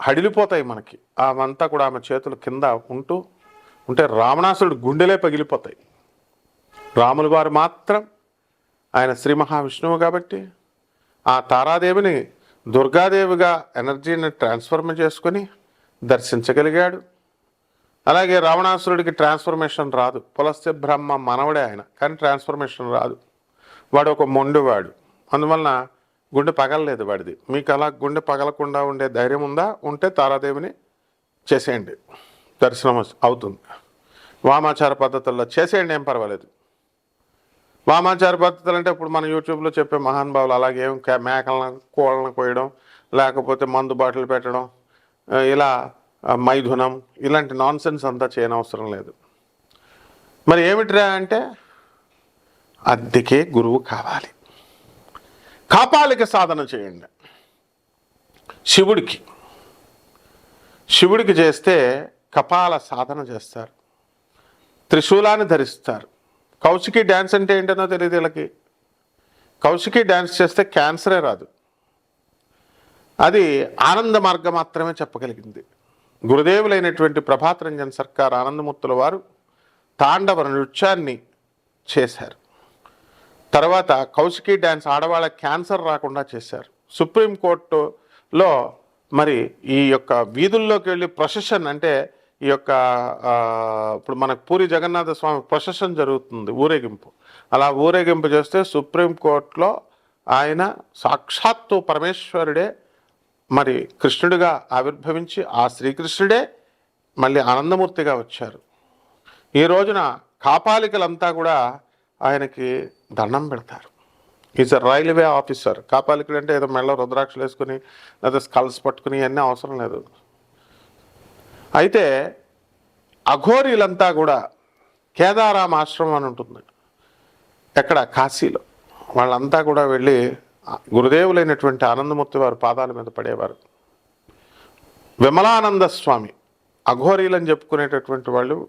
హడిలిపోతాయి మనకి. ఆమంతా కూడా ఆమె చేతులు కింద ఉంటూ ఉంటే రావణాసురుడు గుండెలే పగిలిపోతాయి. రాములు వారు మాత్రం ఆయన శ్రీ మహావిష్ణువు కాబట్టి ఆ తారాదేవిని దుర్గాదేవిగా ఎనర్జీని ట్రాన్స్ఫర్మ్ చేసుకొని దర్శించగలిగాడు. అలాగే రావణాసురుడికి ట్రాన్స్ఫర్మేషన్ రాదు. పులస్య బ్రహ్మ మనవడే ఆయన కానీ ట్రాన్స్ఫర్మేషన్ రాదు. వాడు ఒక మొండివాడు. అందువలన గుండె పగలలేదు వాడిది. మీకు అలా గుండె పగలకుండా ఉండే ధైర్యం ఉందా? ఉంటే తారాదేవిని చేసేయండి. దర్శనం అవుతుంది. వామాచార పద్ధతుల్లో చేసేయండి ఏం పర్వాలేదు. వామాచార పద్ధతులు అంటే ఇప్పుడు మన యూట్యూబ్లో చెప్పే మహానుభావులు అలాగే మేకలను కోళ్ళను కోయడం లేకపోతే మందు బాటిల్ పెట్టడం ఇలా మైథునం ఇలాంటి నాన్ సెన్స్ అంతా చేయనవసరం లేదు. మరి ఏమిట్రా అంటే అద్దెకే గురువు కావాలి. కాపాలిక సాధన చేయండి. శివుడికి. శివుడికి చేస్తే కపాల సాధన చేస్తారు. త్రిశూలాన్ని ధరిస్తారు. కౌశికి డ్యాన్స్ అంటే ఏంటనో తెలియదు వీళ్ళకి. కౌశికి డ్యాన్స్ చేస్తే క్యాన్సరే రాదు. అది ఆనంద మార్గం మాత్రమే చెప్పగలిగింది. గురుదేవులైనటువంటి ప్రభాత్ రంజన్ సర్కార్ ఆనందమూర్తుల వారు తాండవ నృత్యాన్ని చేశారు. తర్వాత కౌశికి డ్యాన్స్ ఆడవాళ్ళ క్యాన్సర్ రాకుండా చేశారు. సుప్రీంకోర్టులో మరి ఈ యొక్క వీధుల్లోకి వెళ్ళి ప్రొసెషన్ అంటే ఈ యొక్క ఇప్పుడు మనకు పూరి జగన్నాథ స్వామి ప్రొసెషన్ జరుగుతుంది ఊరేగింపు. అలా ఊరేగింపు చేస్తే సుప్రీంకోర్టులో ఆయన సాక్షాత్తు పరమేశ్వరుడే మరి కృష్ణుడిగా ఆవిర్భవించి ఆ శ్రీకృష్ణుడే మళ్ళీ ఆనందమూర్తిగా వచ్చారు. ఈ రోజున కాపాలికలంతా కూడా ఆయనకి దండం పెడతారు. ఈజ్ అ రైల్వే ఆఫీసర్ కాపాలికుడు అంటే ఏదో మెళ్ళ రుద్రాక్షలు వేసుకుని లేదా స్కల్స్ పట్టుకుని ఇవన్నీ అవసరం లేదు. అయితే అఘోరీలంతా కూడా కేదారాం ఆశ్రమం అని ఉంటుంది. ఎక్కడ? కాశీలో. వాళ్ళంతా కూడా వెళ్ళి గురుదేవులైనటువంటి ఆనందమూర్తి వారి పాదాల మీద పడేవారు. విమలానంద స్వామి అఘోరీలని చెప్పుకునేటటువంటి వాళ్ళు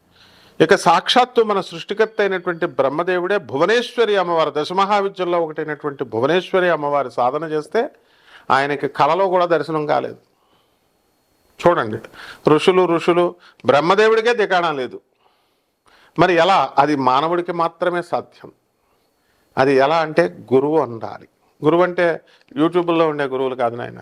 ఇక సాక్షాత్తు మన సృష్టికర్త అయినటువంటి బ్రహ్మదేవుడే భువనేశ్వరి అమ్మవారు దశమహావిద్యల్లో ఒకటైనటువంటి భువనేశ్వరి అమ్మవారి సాధన చేస్తే ఆయనకి కలలో కూడా దర్శనం కాలేదు. చూడండి ఋషులు ఋషులు బ్రహ్మదేవుడికే దికాణం లేదు. మరి ఎలా? అది మానవుడికి మాత్రమే సాధ్యం. అది ఎలా అంటే గురువు ఉండాలి గురువు అంటే యూట్యూబ్లో ఉండే గురువులు కాదు నాయన.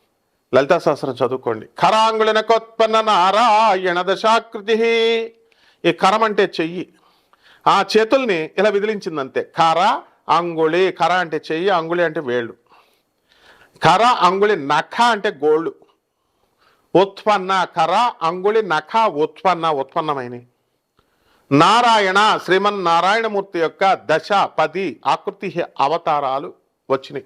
లలితా సహస్రం చదువుకోండి. కరాంగుళనకోత్పన్న నారాయణ దశాకృతి. ఈ కరం అంటే చెయ్యి. ఆ చేతుల్ని ఇలా విదిలించింది అంతే కర అంగుళి కర అంటే చెయ్యి అంగుళి అంటే వేళ్ళు. కర అంగుళి నఖ అంటే గోళ్ళు. ఉత్పన్న కర అంగుళి నఖ ఉత్పన్న ఉత్పన్నమైన నారాయణ శ్రీమన్ నారాయణమూర్తి యొక్క దశ పది ఆకృతి అవతారాలు వచ్చినాయి.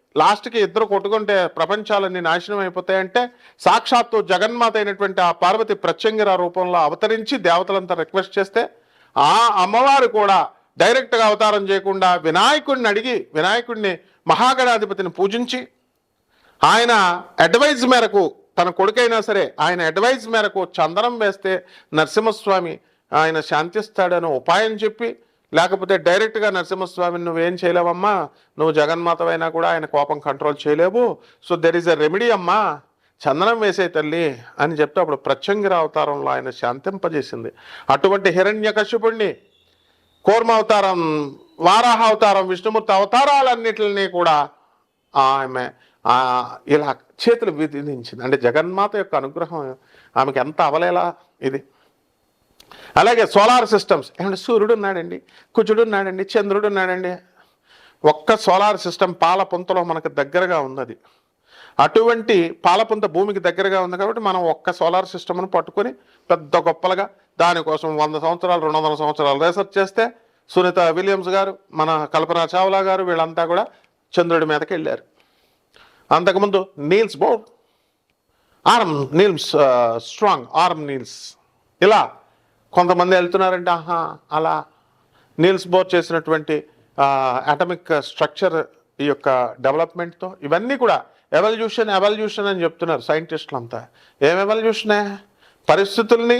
లాస్ట్కి ఇద్దరు కొట్టుకుంటే ప్రపంచాలన్నీ నాశనం అయిపోతాయంటే సాక్షాత్తు జగన్మాత అయినటువంటి ఆ పార్వతి ప్రత్యంగిర రూపంలో అవతరించి దేవతలంతా రిక్వెస్ట్ చేస్తే ఆ అమ్మవారు కూడా డైరెక్ట్గా అవతారం చేయకుండా వినాయకుడిని అడిగి వినాయకుడిని మహాగణాధిపతిని పూజించి ఆయన అడ్వైజ్ మేరకు తన కొడుకైనా సరే ఆయన అడ్వైజ్ మేరకు చందనం వేస్తే నరసింహస్వామి ఆయన శాంతిస్తాడని ఉపాయం చెప్పి లేకపోతే డైరెక్ట్గా నరసింహస్వామిని నువ్వేం చేయలేవమ్మా? నువ్వు జగన్మాతవైనా కూడా ఆయన కోపం కంట్రోల్ చేయలేవు. So there is a remedy అమ్మా. చందనం వేసే తల్లి అని చెప్తే అప్పుడు ప్రత్యంగిర అవతారంలో ఆయన శాంతింపజేసింది. అటువంటి హిరణ్యకశిపుణ్ణి కూర్మ అవతారం వారాహ అవతారం విష్ణుమూర్తి అవతారాలన్నిటిని కూడా ఆమె ఇలా చేతులు విధించింది. అంటే జగన్మాత యొక్క అనుగ్రహం ఆమెకి ఎంత అవలేలా ఇది? అలాగే సోలార్ సిస్టమ్స్. ఏమంటే సూర్యుడు ఉన్నాడండి కుజుడు ఉన్నాడండి చంద్రుడు ఉన్నాడండి. ఒక్క సోలార్ సిస్టమ్ పాలపుంతలో మనకు దగ్గరగా ఉన్నది. అటువంటి పాలపుంత భూమికి దగ్గరగా ఉంది కాబట్టి మనం ఒక్క సోలార్ సిస్టమ్ను పట్టుకొని పెద్ద గొప్పలుగా దానికోసం వంద సంవత్సరాలు రెండు వందల సంవత్సరాలు రీసెర్చ్ చేస్తే సునీత విలియమ్స్ గారు మన కల్పనా చావ్లా గారు వీళ్ళంతా కూడా చంద్రుడి మీదకి వెళ్ళారు. అంతకుముందు Niels Bohr arm Niels strong arm Niels. ఇలా కొంతమంది వెళ్తున్నారంటే ఆహా అలా నీల్స్ బోర్ చేసినటువంటి అటమిక్ స్ట్రక్చర్ ఈ యొక్క డెవలప్మెంట్తో ఇవన్నీ కూడా ఎవల్యూషన్ ఎవల్యూషన్ అని చెప్తున్నారు సైంటిస్టులు అంతా ఏం? ఎవల్యూషనే పరిస్థితుల్ని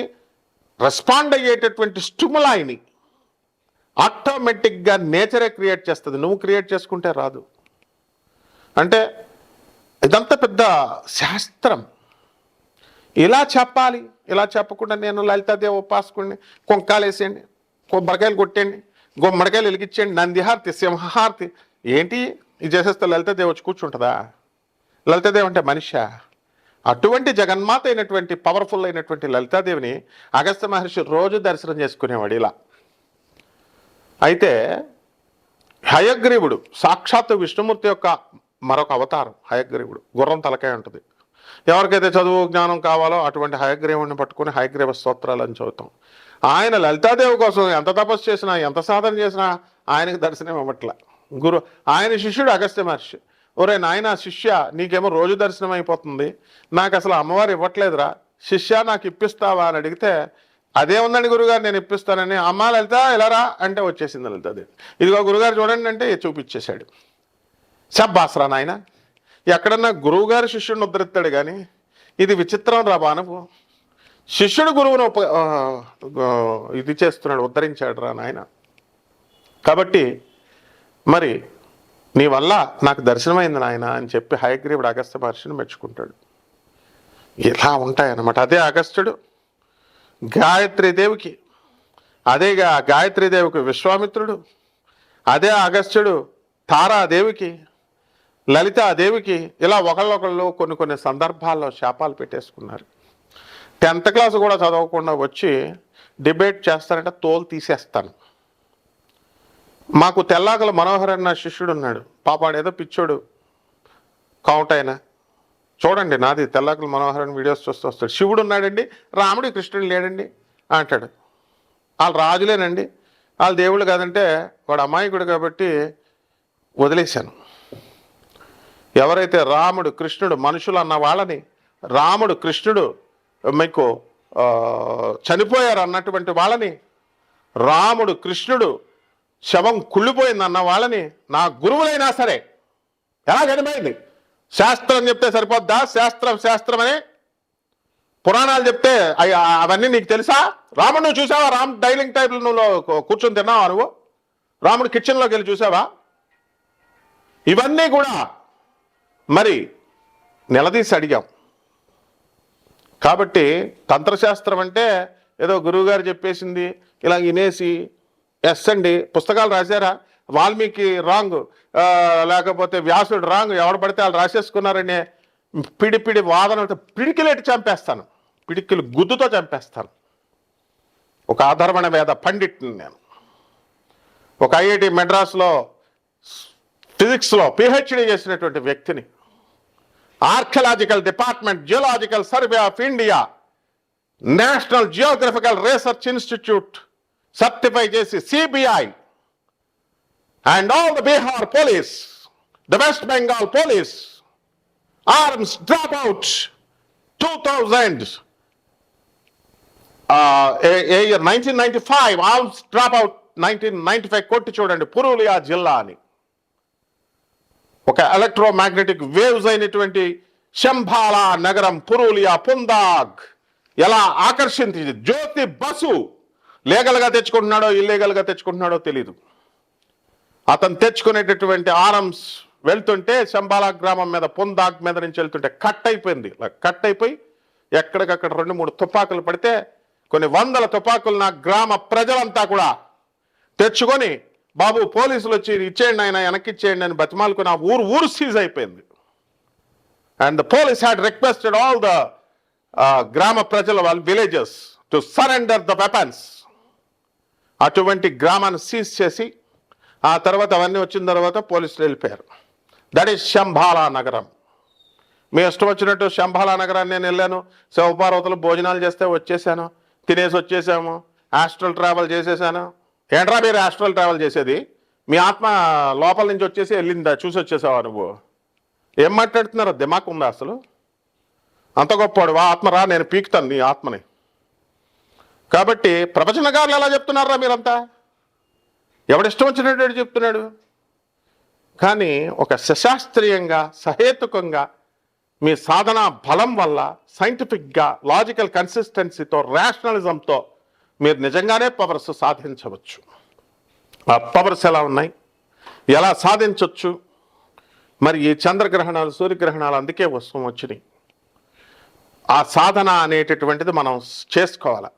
రెస్పాండ్ అయ్యేటటువంటి స్టిములాయిని ఆటోమేటిక్గా నేచరే క్రియేట్ చేస్తుంది. నువ్వు క్రియేట్ చేసుకుంటే రాదు. అంటే ఇదంతా పెద్ద శాస్త్రం. ఇలా చెప్పాలి ఇలా చెప్పకుండా నేను లలితాదేవి ఉపాసకుడిని కొంకాలేసేయండి కొబ్బరికాయలు కొట్టండి గుమ్మడికాయలు వెలిగించండి నందిహారతి సింహారతి ఏంటి? ఇది చేసేస్తే లలితాదేవి వచ్చి కూర్చుంటుందా? లలితాదేవి అంటే మనిషా? అటువంటి జగన్మాత అయినటువంటి పవర్ఫుల్ అయినటువంటి లలితాదేవిని అగస్త్య మహర్షి రోజు దర్శనం చేసుకునేవాడు ఇలా. అయితే హయగ్రీవుడు సాక్షాత్తు విష్ణుమూర్తి యొక్క మరొక అవతారం హయగ్రీవుడు గుర్రం తలకాయ ఉంటుంది. ఎవరికైతే చదువు జ్ఞానం కావాలో అటువంటి హయగ్రీవుడిని పట్టుకుని హయగ్రీవ స్తోత్రాలు అని చదువుతాం. ఆయన లలితాదేవి కోసం ఎంత తపస్సు చేసినా ఎంత సాధన చేసినా ఆయనకి దర్శనం ఇవ్వట్లే. గురు ఆయన శిష్యుడు అగస్త్య మహర్షి. ఒరే నాయన శిష్య నీకేమో రోజు దర్శనం అయిపోతుంది. నాకు అసలు అమ్మవారు ఇవ్వట్లేదురా. శిష్య నాకు ఇప్పిస్తావా అని అడిగితే అదే ఉందండి గురుగారు నేను ఇప్పిస్తానని. అమ్మ లలిత ఎలారా అంటే వచ్చేసింది లలితాదేవి. ఇదిగో గురుగారు చూడండి అంటే చూపించేశాడు. శబ్బాసరా నాయన. ఎక్కడన్నా గురువుగారు శిష్యుడిని ఉద్ధరిస్తాడు కానీ ఇది విచిత్రం రా బాణపు శిష్యుడు గురువును ఉప ఇది చేస్తున్నాడు ఉద్ధరించాడు రా నాయన. కాబట్టి మరి నీ వల్ల నాకు దర్శనమైంది నాయన అని చెప్పి హయగ్రీవుడు అగస్త్య మహర్షిని మెచ్చుకుంటాడు. ఇలా ఉంటాయన్నమాట. అదే అగస్త్యుడు గాయత్రీదేవికి అదేగా గాయత్రీదేవికి విశ్వామిత్రుడు అదే అగస్త్యుడు తారాదేవికి లలితాదేవికి ఇలా ఒకళ్ళొకళ్ళు కొన్ని కొన్ని సందర్భాల్లో శాపాలు పెట్టేసుకున్నారు. టెన్త్ క్లాస్ కూడా చదవకుండా వచ్చి డిబేట్ చేస్తారంటే తోలు తీసేస్తాను. మాకు తెల్లాకల మనోహర్ అన్న శిష్యుడు ఉన్నాడు. పాపాడు ఏదో పిచ్చోడు. కౌంట్ అయినా. చూడండి నాది తెల్లాకల మనోహర్ అని వీడియోస్ చూస్తూ వస్తాడు. శివుడు ఉన్నాడండి రాముడు కృష్ణుడు లేడండి అంటాడు. వాళ్ళు రాజులేనండి. వాళ్ళు దేవుళ్ళు కాదంటే వాడు అమాయకుడు కాబట్టి వదిలేశాను. ఎవరైతే రాముడు కృష్ణుడు మనుషులు అన్న వాళ్ళని రాముడు కృష్ణుడు మీకు చనిపోయారు అన్నటువంటి వాళ్ళని రాముడు కృష్ణుడు శవం కుళ్ళిపోయింది అన్న వాళ్ళని నా గురువులైనా సరే ఎలా చనిపోయింది? శాస్త్రం చెప్తే సరిపోద్దా? శాస్త్రం శాస్త్రం అని పురాణాలు చెప్తే అవన్నీ నీకు తెలుసా? రాముడు నువ్వు చూసావా? రామ్ డైనింగ్ టైబుల్ నువ్వు కూర్చొని తిన్నావా నువ్వు? రాముడు కిచెన్లోకి వెళ్ళి చూసావా? ఇవన్నీ కూడా మరి నిలదీసి అడిగాం. కాబట్టి తంత్రశాస్త్రం అంటే ఏదో గురువుగారు చెప్పేసింది ఇలా వినేసి ఎస్ అండి పుస్తకాలు రాశారా? వాల్మీకి రాంగ్ లేకపోతే వ్యాసుడు రాంగ్ ఎవడు పడితే వాళ్ళు రాసేసుకున్నారనే పిడి పిడి వాదన పిడికిలేటి చంపేస్తాను. పిడికిలు గుద్దుతో చంపేస్తాను. ఒక ఆధర్వణ వేద పండిట్ని నేను. ఒక ఐఐటి మెడ్రాస్లో ఫిజిక్స్లో పిహెచ్డి చేసినటువంటి వ్యక్తిని. Archaeological department geological survey of India national geographical research institute certify చేసి CBI and all the Bihar police the west Bengal police arms drop out two thousand year nineteen ninety five arms drop out nineteen ninety five కొట్టి చూడండి పురూలియా జిల్లా అని. ఒక electromagnetic waves అయినటువంటి శంభాల నగరం పురూలియా పుందాగ్. ఎలా ఆకర్షించింది? జ్యోతి బసు లీగల్గా తెచ్చుకుంటున్నాడో ఇల్లీగల్గా తెచ్చుకుంటున్నాడో తెలీదు. అతను తెచ్చుకునేటటువంటి ఆర్మ్స్ వెళ్తుంటే శంబాలా గ్రామం మీద పుందాగ్ మీద నుంచి వెళ్తుంటే కట్ అయిపోయింది. కట్ అయిపోయి ఎక్కడికక్కడ రెండు మూడు తుపాకులు పడితే కొన్ని వందల తుపాకులు నా గ్రామ ప్రజలంతా కూడా తెచ్చుకొని బాబు పోలీసులు వచ్చి ఇచ్చేయండి ఆయన వెనక్కి ఇచ్చేయండి అని బతిమాలుకుని ఆ ఊరు ఊరు సీజ్ అయిపోయింది. And the police had requested all the గ్రామ ప్రజల వాళ్ళ villages to surrender the weapons అటువంటి గ్రామాన్ని సీజ్ చేసి ఆ తర్వాత అవన్నీ వచ్చిన తర్వాత పోలీసులు వెళ్ళిపోయారు. దట్ ఈస్ శంభాలా నగరం. మీ ఇష్టం వచ్చినట్టు శంభాలా నగరాన్ని నేను వెళ్ళాను. శివపార్వతులు భోజనాలు చేస్తే వచ్చేసాను. తినేసి వచ్చేసాము. ఆస్ట్రల్ ట్రావెల్ చేసేసాను. ఏంట్రా మీరు ఆస్ట్రల్ ట్రావెల్ చేసేది? మీ ఆత్మ లోపల నుంచి వచ్చేసి వెళ్ళిందా? చూసి వచ్చేసావా నువ్వు? ఏం మాట్లాడుతున్నారో? దిమాక్ ఉందా అసలు? అంత గొప్పవాడు. వా ఆత్మ రా నేను పీకుతాను నీ ఆత్మని. కాబట్టి ప్రవచనకారులు ఎలా చెప్తున్నారా మీరంతా? ఎవడిష్టం వచ్చినట్టు చెప్తున్నాడు? కానీ ఒక సశాస్త్రీయంగా సహేతుకంగా మీ సాధన బలం వల్ల సైంటిఫిక్గా లాజికల్ కన్సిస్టెన్సీతో రేషనలిజంతో మీరు నిజంగానే పవర్స్ సాధించవచ్చు. ఆ పవర్స్ ఎలా ఉన్నాయి? ఎలా సాధించవచ్చు మరి ఈ చంద్రగ్రహణాలు సూర్యగ్రహణాలు అందుకే వస్తూ వచ్చినాయి. ఆ సాధన అనేటటువంటిది మనం చేసుకోవాలి.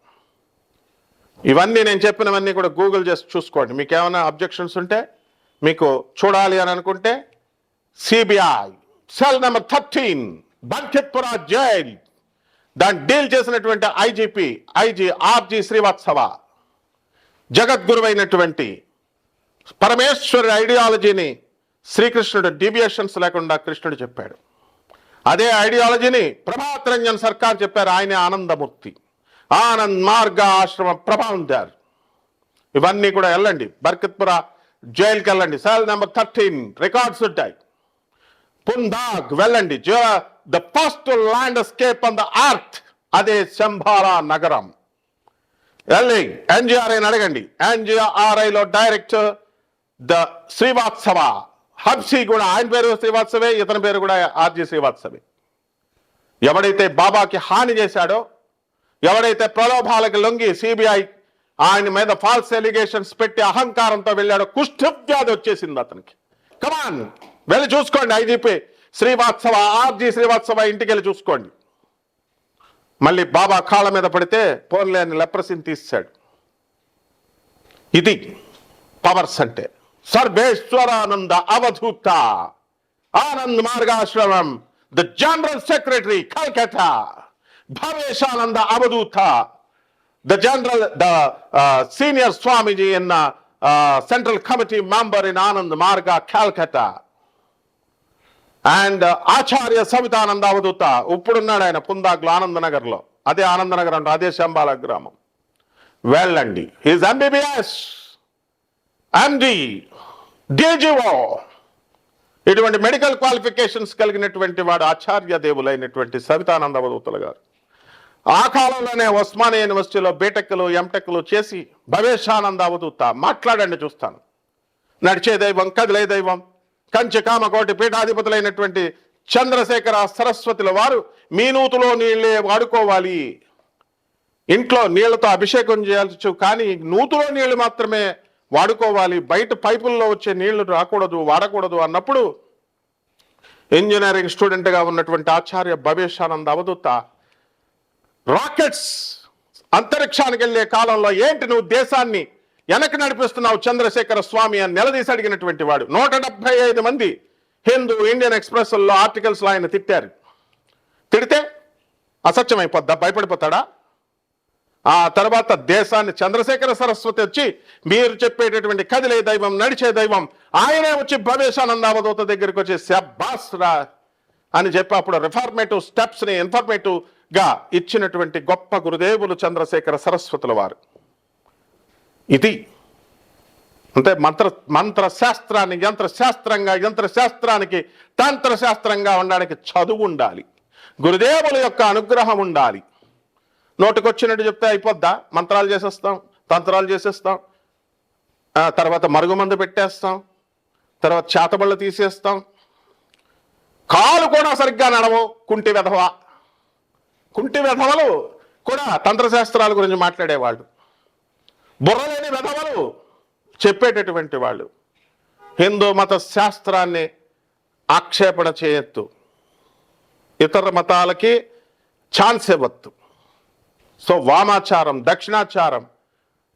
ఇవన్నీ నేను చెప్పినవన్నీ కూడా గూగుల్ చేసి చూసుకోండి. మీకు ఏమైనా అబ్జెక్షన్స్ ఉంటే మీకు చూడాలి అని అనుకుంటే CBI cell number thirteen Bankitpura jail. దాన్ని డీల్ చేసినటువంటి ఐజీపీ ఐజీ ఆర్జీ శ్రీవాత్సవ. జగద్గురువైనటువంటి పరమేశ్వరుడి ఐడియాలజీని శ్రీకృష్ణుడు డీవియేషన్స్ లేకుండా కృష్ణుడు చెప్పాడు. అదే ఐడియాలజీని ప్రభాత్ రంజన్ సర్కార్ చెప్పారు ఆయనే ఆనందమూర్తి. ఆనంద్ మార్గ ఆశ్రమ ప్రభావందార్ ఇవన్నీ కూడా వెళ్ళండి. బర్కత్పుర జైలుకి వెళ్ళండి సెల్ నెంబర్ థర్టీన్ రికార్డ్స్ ఉంటాయి. పుందాగ్ వెళ్ళండి. The first landscape on the earth అదే శంభారా నగరం. వెళ్ళి ఎన్జిఆర్ఐని అడగండి. ఎన్జిఆర్ఐలో డైరెక్టర్ ద శ్రీవాత్సవ హబ్సీ కూడా ఆయన పేరు శ్రీవాత్సవే ఇతని పేరు కూడా ఆర్జీ శ్రీవాత్సవే ఎవడైతే బాబాకి హాని చేశాడో ఎవడైతే ప్రలోభాలకు లొంగి సిబిఐ ఆయన మీద ఫాల్స్ ఎలిగేషన్స్ పెట్టి అహంకారంతో వెళ్ళాడో కుష్ఠవ్యాధి వచ్చేసింది అతనికి. కమాన్ వెళ్ళి చూసుకోండి ఐజీపీ శ్రీవాత్సవ ఆర్జీ శ్రీవాత్సవ ఇంటికి వెళ్ళి చూసుకోండి. మళ్ళీ బాబా కాళ్ళ మీద పడితే పోన్లేని లెప్రసిని తీసాడు ఇది పవర్స్ అంటే. Sarveshwarananda Avadhuta. Anand మార్గాశ్రమం the general secretary Calcutta Bhaveshananda Avadhuta. The general the senior swamiji in central committee member in Anand Marga Calcutta and uh, Acharya Savitananda Avadhuta. ఇప్పుడున్నాడు ఆయన పుందాకులు ఆనందనగర్లో. అదే ఆనందనగర్ అంటే అదే శంబాల గ్రామం. వెళ్ళండి. హీజ్ ఎంబీబీఎస్ ఎండి డీజీఓ ఇటువంటి మెడికల్ క్వాలిఫికేషన్స్ కలిగినటువంటి వాడు ఆచార్య దేవులైనటువంటి సవితానంద అవధూతలు గారు. ఆ కాలంలోనే ఉస్మానియా యూనివర్సిటీలో బీటెక్లు ఎంటెక్లు చేసి భవేశానంద అవధూత. మాట్లాడండి చూస్తాను. నడిచే దైవం కదిలే దైవం. కంచి కామకోటి పీఠాధిపతులైనటువంటి చంద్రశేఖర సరస్వతుల వారు మీ నూతులో నీళ్ళే వాడుకోవాలి. ఇంట్లో నీళ్ళతో అభిషేకం చేయాల్సి కానీ నూతులో నీళ్ళు మాత్రమే వాడుకోవాలి. బయట పైపుల్లో వచ్చే నీళ్ళు రాకూడదు వాడకూడదు అన్నప్పుడు ఇంజనీరింగ్ స్టూడెంట్గా ఉన్నటువంటి ఆచార్య భవేశానంద అవధూత రాకెట్స్ అంతరిక్షానికి వెళ్ళే కాలంలో ఏంటి నువ్వు దేశాన్ని వెనక్కి నడిపిస్తున్నావు చంద్రశేఖర స్వామి అని నిలదీసి అడిగినటువంటి వాడు. నూట డెబ్బై ఐదు మంది హిందూ ఇండియన్ ఎక్స్ప్రెస్లో ఆర్టికల్స్లో ఆయన తిట్టారు. తిడితే అసత్యమైపోద్దా? భయపడిపోతాడా? ఆ తర్వాత దేశాన్ని చంద్రశేఖర సరస్వతి వచ్చి మీరు చెప్పేటటువంటి కదిలే దైవం నడిచే దైవం ఆయనే వచ్చి భవేశానంద అవధూత దగ్గరికి వచ్చి శబ్బాస్ రా అని చెప్పి అప్పుడు రిఫార్మేటివ్ స్టెప్స్ని ఇన్ఫర్మేటివ్గా ఇచ్చినటువంటి గొప్ప గురుదేవులు చంద్రశేఖర సరస్వతుల వారు. ఇది అంటే మంత్ర మంత్ర శాస్త్రాన్ని యంత్ర శాస్త్రంగా యంత్ర శాస్త్రానికి ఉండడానికి చదువు ఉండాలి. గురుదేవుల యొక్క అనుగ్రహం ఉండాలి. నోటికొచ్చినట్టు చెప్తే అయిపోద్దా? మంత్రాలు చేసేస్తాం తంత్రాలు చేసేస్తాం. తర్వాత మరుగుమందు పెట్టేస్తాం. తర్వాత చేతబళ్ళు తీసేస్తాం. కాలు కూడా సరిగ్గా నడవు కుంటి వెధవ. కుంటి వెధవలు కూడా తంత్రశాస్త్రాల గురించి మాట్లాడేవాళ్ళు. బుర్రలేని వెధవలు చెప్పేటటువంటి వాళ్ళు. హిందూ మత శాస్త్రాన్ని ఆక్షేపణ చేయొద్దు. ఇతర మతాలకి ఛాన్స్ ఇవ్వద్దు. సో వామాచారం దక్షిణాచారం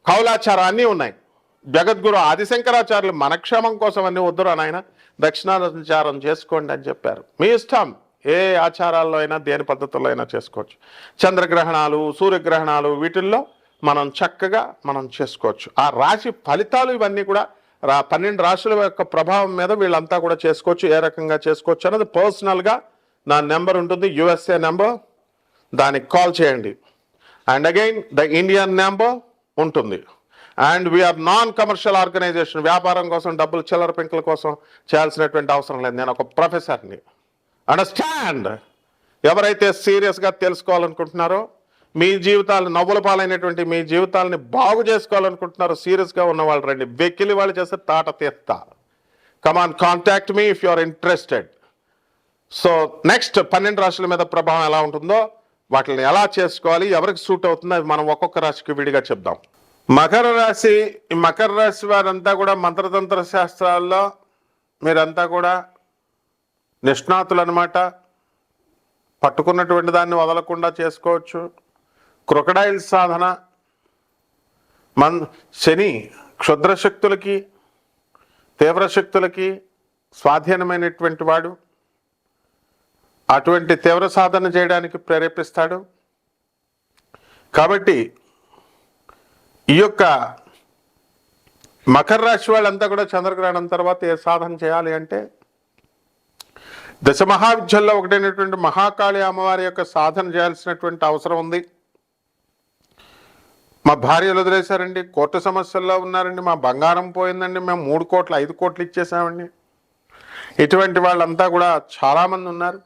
కౌలాచారం అన్నీ ఉన్నాయి. జగద్గురు ఆదిశంకరాచార్యులు మనక్షేమం కోసం అన్ని వద్దురా నాయన దక్షిణాచారం చేసుకోండి అని చెప్పారు. మీ ఇష్టం. ఏ ఆచారాల్లో అయినా దేని పద్ధతుల్లో అయినా చేసుకోవచ్చు. చంద్రగ్రహణాలు సూర్యగ్రహణాలు వీటిల్లో మనం చక్కగా మనం చేసుకోవచ్చు. ఆ రాశి ఫలితాలు ఇవన్నీ కూడా రా పన్నెండు రాశుల యొక్క ప్రభావం మీద వీళ్ళంతా కూడా చేసుకోవచ్చు. ఏ రకంగా చేసుకోవచ్చు అన్నది పర్సనల్గా నా నెంబర్ ఉంటుంది యుఎస్ఏ నెంబర్. దానికి కాల్ చేయండి. And again the Indian number ఉంటుంది. And we are non commercial organisation వ్యాపారం కోసం డబ్బులు చిల్లర పెంకుల కోసం చేయాల్సినటువంటి అవసరం లేదు. నేను ఒక ప్రొఫెసర్ని అండర్స్టాండ్ ఎవరైతే సీరియస్గా తెలుసుకోవాలనుకుంటున్నారో మీ జీవితాలు నవ్వుల పాలైనటువంటి మీ జీవితాలని బాగు చేసుకోవాలనుకుంటున్నారు సీరియస్గా ఉన్న వాళ్ళు రండి. వెక్కిలి వాళ్ళు చేస్తే తాట తీస్తా. Come on contact me if you are interested so next పన్నెండు రాశుల మీద ప్రభావం ఎలా ఉంటుందో వాటిని ఎలా చేసుకోవాలి ఎవరికి సూట్ అవుతుందో అవి మనం ఒక్కొక్క రాశికి విడిగా చెప్దాం. మకర రాశి మకర రాశి వారంతా కూడా మంత్రతంత్ర శాస్త్రాల్లో మీరంతా కూడా నిష్ణాతులు అనమాట పట్టుకున్నటువంటి దాన్ని వదలకుండా చేసుకోవచ్చు. క్రొకడైల్ సాధన మన్ శని క్షుద్ర శక్తులకి తీవ్ర శక్తులకి స్వాధీనమైనటువంటి వాడు. అటువంటి తీవ్ర సాధన చేయడానికి ప్రేరేపిస్తాడు. కాబట్టి ఈ యొక్క మకర రాశి వాళ్ళంతా కూడా చంద్రగ్రహణం తర్వాత ఏ సాధన చేయాలి అంటే దశ మహావిద్యల్లో ఒకటైనటువంటి మహాకాళి అమ్మవారి యొక్క సాధన చేయాల్సినటువంటి అవసరం ఉంది. మా భార్యలు వదిలేశారండి. కోర్టు సమస్యల్లో ఉన్నారండి. మా బంగారం పోయిందండి. మేము మూడు కోట్లు ఐదు కోట్లు ఇచ్చేసామండి. ఇటువంటి వాళ్ళంతా కూడా చాలామంది ఉన్నారు.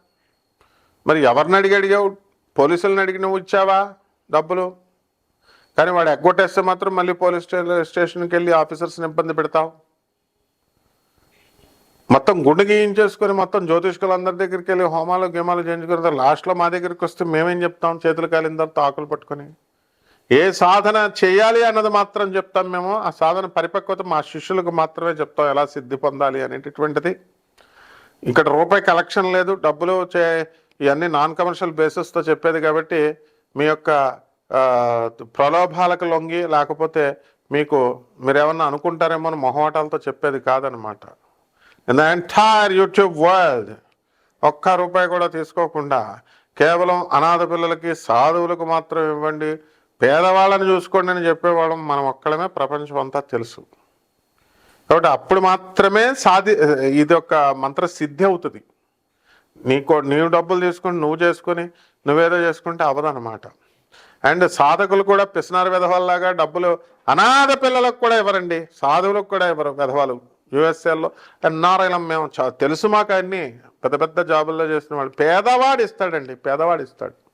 మరి ఎవరిని అడిగి అడిగావు? పోలీసులను అడిగి నువ్వు ఇచ్చావా డబ్బులు? కానీ వాడు ఎగ్గొట్టేస్తే మాత్రం మళ్ళీ పోలీస్ స్టే- స్టేషన్కి వెళ్ళి ఆఫీసర్స్ని ఇబ్బంది పెడతావు. మొత్తం గుండె గీయించేసుకొని మొత్తం జ్యోతిష్కులు అందరి దగ్గరికి వెళ్ళి హోమాలు గేమాలు చేయించుకున్న తర్వాత లాస్ట్లో మా దగ్గరికి వస్తే మేమేం చెప్తాం? చేతులు కాలిన తర్వాత ఆకులు పట్టుకొని. ఏ సాధన చేయాలి అన్నది మాత్రం చెప్తాం మేము. ఆ సాధన పరిపక్వత మా శిష్యులకు మాత్రమే చెప్తాం ఎలా సిద్ధి పొందాలి అనేటటువంటిది. ఇక్కడ రూపాయి కలెక్షన్ లేదు. డబ్బులు చే ఇవన్నీ నాన్ కమర్షియల్ బేసిస్తో చెప్పేది కాబట్టి మీ యొక్క ప్రలోభాలకు లొంగి లేకపోతే మీకు మీరు ఏమన్నా అనుకుంటారేమో అని మొహమాటాలతో చెప్పేది కాదనమాట in the entire YouTube world ఒక్క రూపాయి కూడా తీసుకోకుండా కేవలం అనాథ పిల్లలకి సాధువులకు మాత్రం ఇవ్వండి. పేదవాళ్ళని చూసుకోండి అని చెప్పేవాళ్ళం మనం ఒక్కడమే ప్రపంచం అంతా తెలుసు. కాబట్టి అప్పుడు మాత్రమే సాధి ఇది ఒక మంత్ర సిద్ధి అవుతుంది. నీకో నీవు డబ్బులు తీసుకొని నువ్వు చేసుకొని నువ్వేదో చేసుకుంటే అవదనమాట అండ్ సాధకులు కూడా పిసినారు విధవాళ్ళలాగా డబ్బులు అనాథ పిల్లలకు కూడా ఇవ్వరండి. సాధువులకు కూడా ఇవ్వరు విధవాలు. యుఎస్ఏలో ఎన్ఆర్ఐలం మేము చా- తెలుసు మాకు అన్నీ. పెద్ద పెద్ద జాబుల్లో చేసిన వాళ్ళు. పేదవాడు ఇస్తాడండి పేదవాడు ఇస్తాడు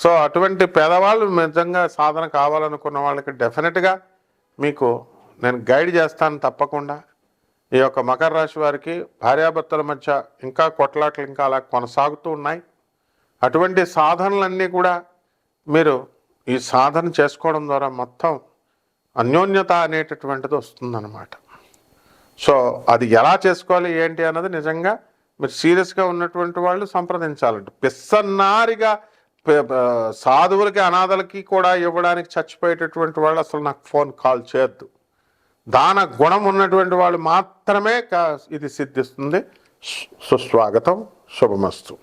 సో అటువంటి పేదవాళ్ళు నిజంగా సాధన కావాలనుకున్న వాళ్ళకి డెఫినెట్గా మీకు నేను గైడ్ చేస్తాను తప్పకుండా. ఈ యొక్క మకర రాశి వారికి భార్యాభర్తల మధ్య ఇంకా కొట్లాట్లు ఇంకా అలా కొనసాగుతూ ఉన్నాయి. అటువంటి సాధనలన్నీ కూడా మీరు ఈ సాధన చేసుకోవడం ద్వారా మొత్తం అన్యోన్యత అనేటటువంటిది వస్తుందన్నమాట. సో అది ఎలా చేసుకోవాలి ఏంటి అన్నది నిజంగా మీరు సీరియస్గా ఉన్నటువంటి వాళ్ళు సంప్రదించాలంటే పిస్సన్నారిగా సాధువులకి అనాథలకి కూడా ఇవ్వడానికి చచ్చిపోయేటటువంటి వాళ్ళు అసలు నాకు ఫోన్ కాల్ చేయొద్దు. దాన గుణం ఉన్నటువంటి వాళ్ళు మాత్రమే ఇది సిద్ధిస్తుంది. సుస్వాగతం. శుభమస్తు.